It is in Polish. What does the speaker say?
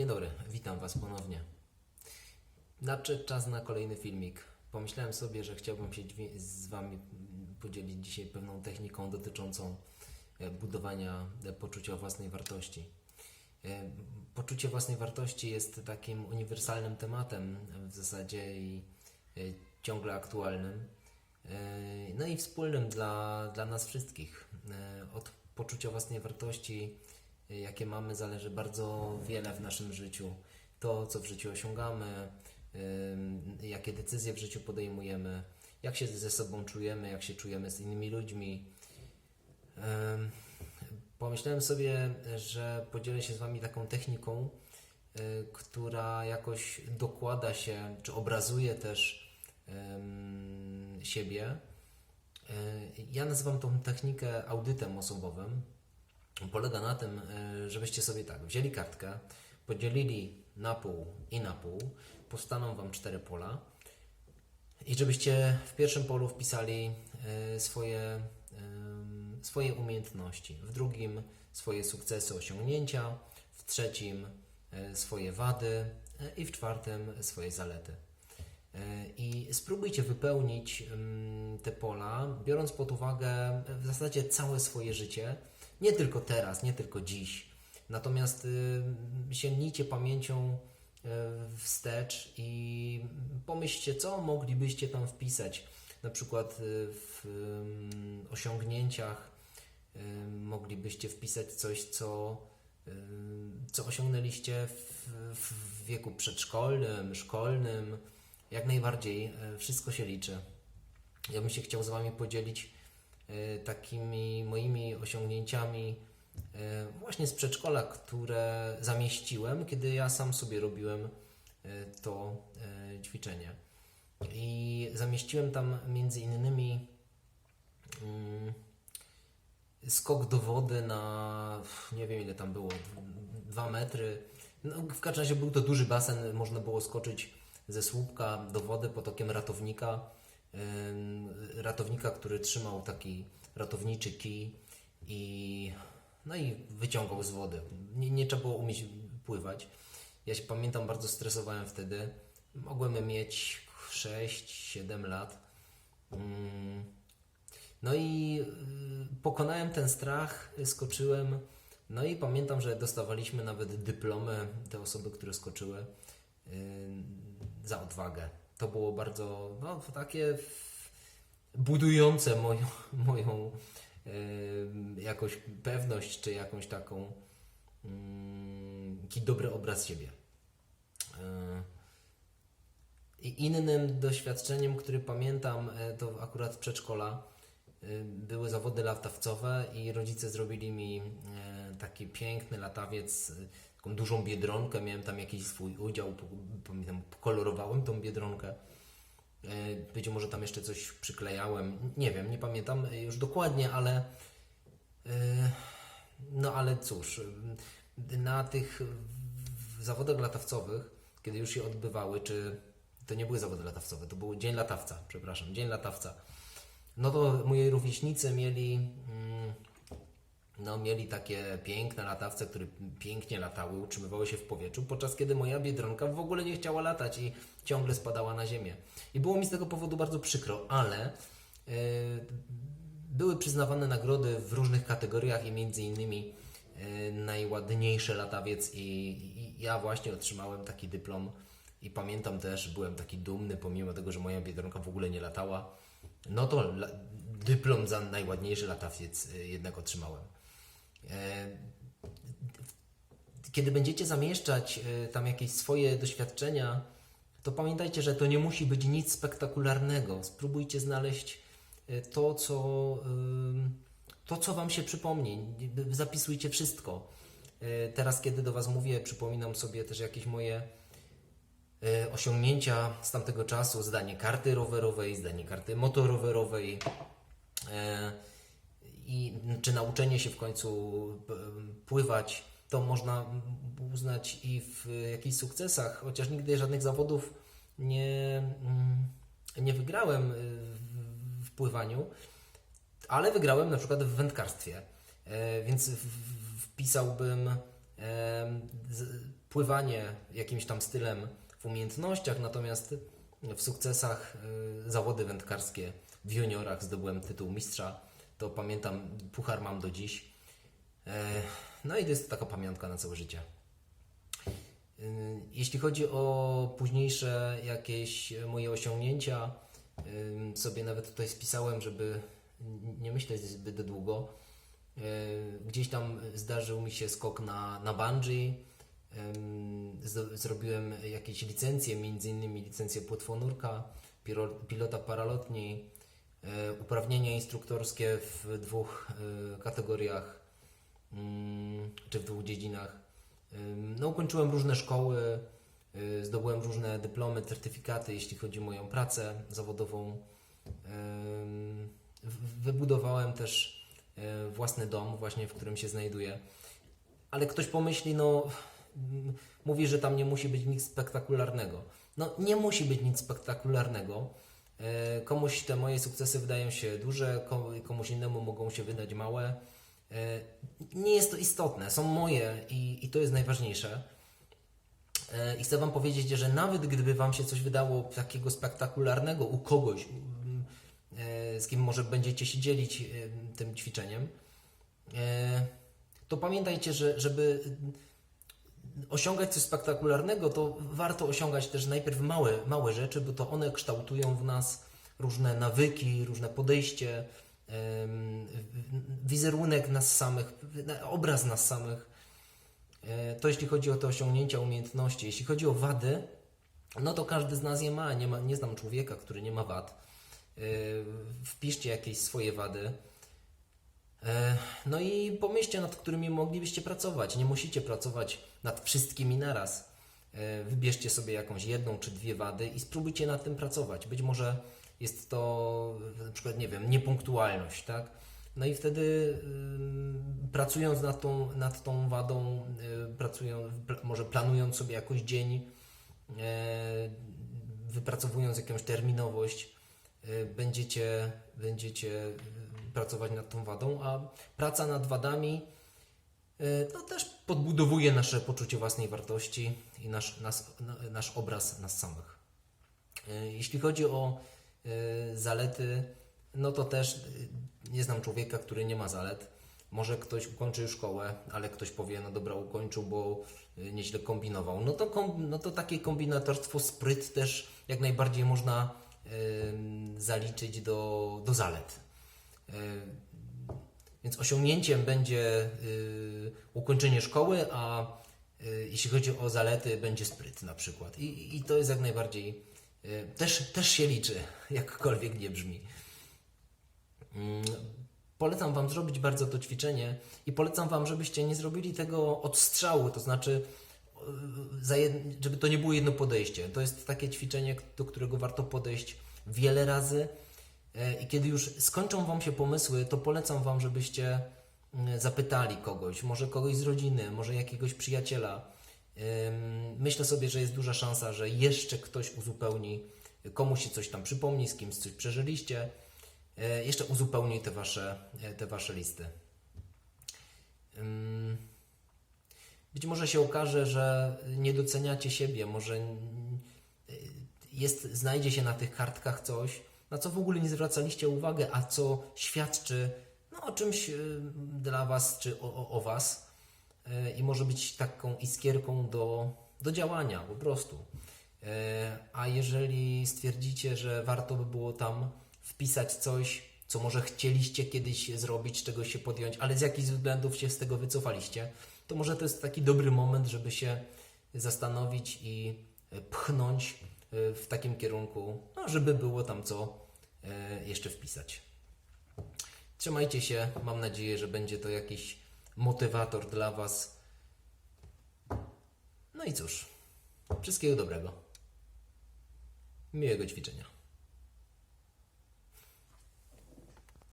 Dzień dobry, witam Was ponownie. Nadszedł czas na kolejny filmik. Pomyślałem sobie, że chciałbym się z Wami podzielić dzisiaj pewną techniką dotyczącą e, budowania e, poczucia własnej wartości. E, Poczucie własnej wartości jest takim uniwersalnym tematem w zasadzie i ciągle aktualnym. No i wspólnym dla, dla nas wszystkich. Od poczucia własnej wartości, jakie mamy, zależy bardzo wiele w naszym życiu. To, co w życiu osiągamy, jakie decyzje w życiu podejmujemy, jak się ze sobą czujemy, jak się czujemy z innymi ludźmi. Em, Pomyślałem sobie, że podzielę się z Wami taką techniką, y, która jakoś dokłada się, czy obrazuje też siebie. Y, Ja nazywam tą technikę audytem osobowym. Polega na tym, y, żebyście sobie tak wzięli kartkę, podzielili na pół i na pół, powstaną Wam cztery pola i żebyście w pierwszym polu wpisali y, swoje, ym, swoje umiejętności, w drugim swoje sukcesy, osiągnięcia, w trzecim y, swoje wady y, i w czwartym swoje zalety. Y, I spróbujcie wypełnić te pola, biorąc pod uwagę w zasadzie całe swoje życie, nie tylko teraz, nie tylko dziś. Natomiast y, sięgnijcie pamięcią y, wstecz i pomyślcie, co moglibyście tam wpisać. Na przykład y, w ym, osiągnięciach y, moglibyście wpisać coś, co, y, co osiągnęliście w, w wieku przedszkolnym, szkolnym. Jak najbardziej y, wszystko się liczy. Ja bym się chciał z Wami podzielić takimi moimi osiągnięciami e, właśnie z przedszkola, które zamieściłem, kiedy ja sam sobie robiłem e, to e, ćwiczenie. I zamieściłem tam między innymi mm, skok do wody na nie wiem ile tam było, d- dwa metry. No, w każdym razie był to duży basen, można było skoczyć ze słupka do wody pod okiem ratownika. Ratownika, który trzymał taki ratowniczy kij i no i wyciągał z wody. Nie, nie trzeba było umieć pływać. Ja się pamiętam, bardzo stresowałem wtedy. Mogłem mieć 6-7 lat. Mm. No i y, pokonałem ten strach, skoczyłem. No i pamiętam, że dostawaliśmy nawet dyplomy te osoby, które skoczyły y, za odwagę. To było bardzo no, takie budujące moją, moją y, jakąś pewność, czy jakąś taką mm, taki dobry obraz siebie. Y, i innym doświadczeniem, który pamiętam, e, to akurat z przedszkola, y, były zawody latawcowe i rodzice zrobili mi e, taki piękny latawiec, taką dużą biedronkę, miałem tam jakiś swój udział, pamiętam, kolorowałem tą biedronkę. E, Być może tam jeszcze coś przyklejałem, nie wiem, nie pamiętam już dokładnie, ale e, no ale cóż, na tych zawodach latawcowych, kiedy już się odbywały, czy to nie były zawody latawcowe, to był Dzień Latawca, przepraszam, Dzień Latawca. No to moi rówieśnicy mieli, mm, no, mieli takie piękne latawce, które pięknie latały, utrzymywały się w powietrzu, podczas kiedy moja biedronka w ogóle nie chciała latać i ciągle spadała na ziemię. I było mi z tego powodu bardzo przykro, ale yy, były przyznawane nagrody w różnych kategoriach i między innymi yy, najładniejszy latawiec i, i ja właśnie otrzymałem taki dyplom i pamiętam też, byłem taki dumny, pomimo tego, że moja biedronka w ogóle nie latała, no to dyplom za najładniejszy latawiec yy, jednak otrzymałem. E, kiedy będziecie zamieszczać e, tam jakieś swoje doświadczenia, to pamiętajcie, że to nie musi być nic spektakularnego. Spróbujcie znaleźć e, to, co, to, co Wam się przypomni. Zapisujcie wszystko. Teraz, kiedy do Was mówię, przypominam sobie też jakieś moje osiągnięcia z tamtego czasu, zdanie karty rowerowej, zdanie karty motorowerowej i czy nauczenie się w końcu pływać, to można uznać i w jakichś sukcesach, chociaż nigdy żadnych zawodów nie, mm, nie wygrałem y, w- pływaniu, ale wygrałem na przykład w wędkarstwie, E, więc wpisałbym pływanie jakimś tam stylem w umiejętnościach, natomiast w sukcesach y, zawody wędkarskie w juniorach zdobyłem tytuł mistrza. To pamiętam, puchar mam do dziś. E, No i to jest taka pamiątka na całe życie. Y, Jeśli chodzi o późniejsze jakieś moje osiągnięcia, ym, sobie nawet tutaj spisałem, żeby nie myśleć zbyt długo. Gdzieś tam zdarzył mi się skok na, na bungee. Zrobiłem jakieś licencje, między innymi licencję płetwonurka, pilota paralotni, uprawnienia instruktorskie w dwóch y, kategoriach, ym, czy w dwóch dziedzinach. Ym, No, ukończyłem różne szkoły, zdobyłem różne dyplomy, certyfikaty, jeśli chodzi o moją pracę zawodową. Wybudowałem też własny dom, właśnie w którym się znajduję. Ale ktoś pomyśli, no, mm, mówi, że tam nie musi być nic spektakularnego. No, nie musi być nic spektakularnego. E, Komuś te moje sukcesy wydają się duże, ko- komuś innemu mogą się wydać małe. E, Nie jest to istotne, są moje i, i to jest najważniejsze. E, I chcę Wam powiedzieć, że nawet gdyby Wam się coś wydało takiego spektakularnego u kogoś, mm, z kim może będziecie się dzielić tym ćwiczeniem, to pamiętajcie, że żeby osiągać coś spektakularnego, to warto osiągać też najpierw małe, małe rzeczy, bo to one kształtują w nas różne nawyki, różne podejście, wizerunek nas samych, obraz nas samych. E, To jeśli chodzi o te osiągnięcia, umiejętności. Jeśli chodzi o wady, no to każdy z nas je ma. Nie, ma, nie znam człowieka, który nie ma wad. E, Wpiszcie jakieś swoje wady. E, No i pomyślcie, nad którymi moglibyście pracować. Nie musicie pracować nad wszystkimi naraz. E, Wybierzcie sobie jakąś jedną czy dwie wady i spróbujcie nad tym pracować. Być może jest to na przykład, nie wiem, niepunktualność, tak? No i wtedy pracując nad tą, nad tą wadą, pracują, pl- może planując sobie jakoś dzień, e, wypracowując jakąś terminowość, będziecie, będziecie pracować nad tą wadą, a praca nad wadami no też podbudowuje nasze poczucie własnej wartości i nasz, nas, na- nasz obraz nas samych. Y, Jeśli chodzi o y, zalety, no to też nie znam człowieka, który nie ma zalet. Może ktoś ukończy szkołę, ale ktoś powie, no dobra, ukończył, bo nieźle kombinował. No to, kom, no to takie kombinatorstwo, spryt też jak najbardziej można zaliczyć do, do zalet. Y, Więc osiągnięciem będzie y, ukończenie szkoły, a y, jeśli chodzi o zalety, będzie spryt na przykład. I, i to jest jak najbardziej, też, też się liczy, jakkolwiek nie brzmi. Mm, Polecam Wam zrobić bardzo to ćwiczenie i polecam Wam, żebyście nie zrobili tego od strzału, to znaczy, żeby to nie było jedno podejście. To jest takie ćwiczenie, do którego warto podejść wiele razy. E, I kiedy już skończą Wam się pomysły, to polecam Wam, żebyście mm, zapytali kogoś, może kogoś z rodziny, może jakiegoś przyjaciela. Myślę sobie, że jest duża szansa, że jeszcze ktoś uzupełni, komuś się coś tam przypomni, z kimś coś przeżyliście, e, jeszcze uzupełni te Wasze, e, te wasze listy. Być może się okaże, że nie doceniacie siebie, może jest, znajdzie się na tych kartkach coś, na co w ogóle nie zwracaliście uwagi, a co świadczy no, o czymś y, dla Was czy o, o, o Was y, i może być taką iskierką do, do działania po prostu. Y, A jeżeli stwierdzicie, że warto by było tam wpisać coś, co może chcieliście kiedyś zrobić, czegoś się podjąć, ale z jakichś względów się z tego wycofaliście, to może to jest taki dobry moment, żeby się zastanowić i pchnąć w takim kierunku, no, żeby było tam co y, jeszcze wpisać. Trzymajcie się, mam nadzieję, że będzie to jakiś motywator dla Was. No i cóż, wszystkiego dobrego. Miłego ćwiczenia.